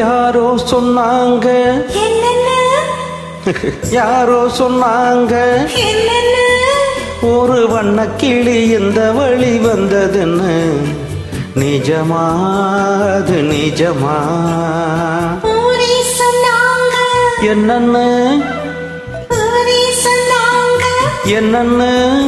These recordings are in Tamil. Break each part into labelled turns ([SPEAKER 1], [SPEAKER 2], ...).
[SPEAKER 1] சொன்னாங்க.
[SPEAKER 2] என்னென்ன?
[SPEAKER 1] யாரோ சொன்னாங்க. ஒரு வண்ண கிளி இந்த வழி வந்ததுன்னு? நிஜமா? அது நிஜமா?
[SPEAKER 2] சொன்னாங்க.
[SPEAKER 1] என்னன்னு?
[SPEAKER 2] சொன்னாங்க.
[SPEAKER 1] என்னன்னு?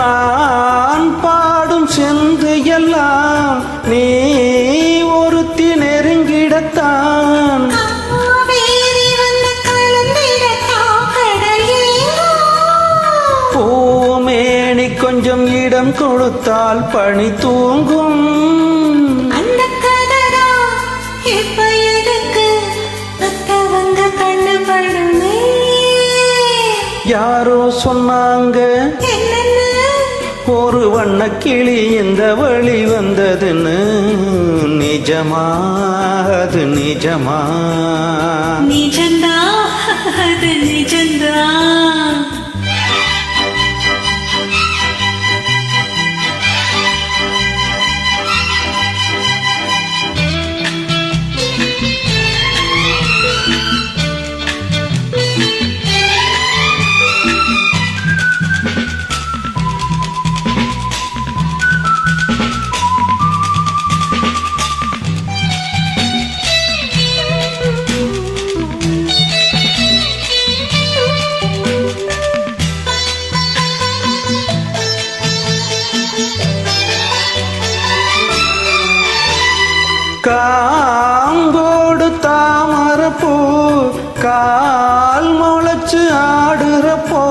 [SPEAKER 2] நான்
[SPEAKER 1] பாடும் செந்து எல்லாம் நீ ஒருத்தி நெருங்கிடத்தான். பூமேனி கொஞ்சம் இடம் கொடுத்தால் பனி தூங்கும். யாரோ சொன்னாங்க வண்ண கிளி இந்த வழி வந்ததுன்னு? நிஜமா அது நிஜமா?
[SPEAKER 2] நிஜந்தா அது நிஜந்தா
[SPEAKER 1] காங்கோடு தாமரப்பூ கால் முளைச்சு ஆடுறப்போ.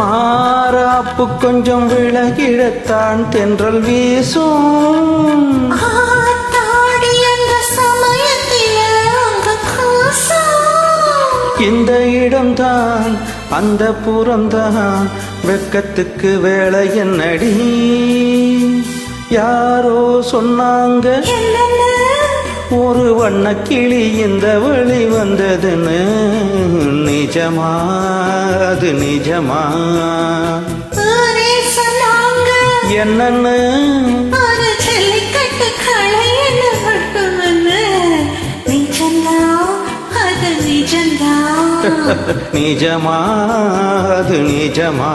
[SPEAKER 1] மாறாப்பு கொஞ்சம் விலகிடத்தான் தென்றல் வீசும். இந்த இடம்தான் அந்த புறம்தான் வெக்கத்துக்கு வேலை என்னடி? யாரோ சொன்னாங்க. ஒரு வண்ண கிளி இந்த வழி வந்ததுன்னு. நிஜமா? அது நிஜமா? என்னன்னு? நிஜமா அது நிஜமா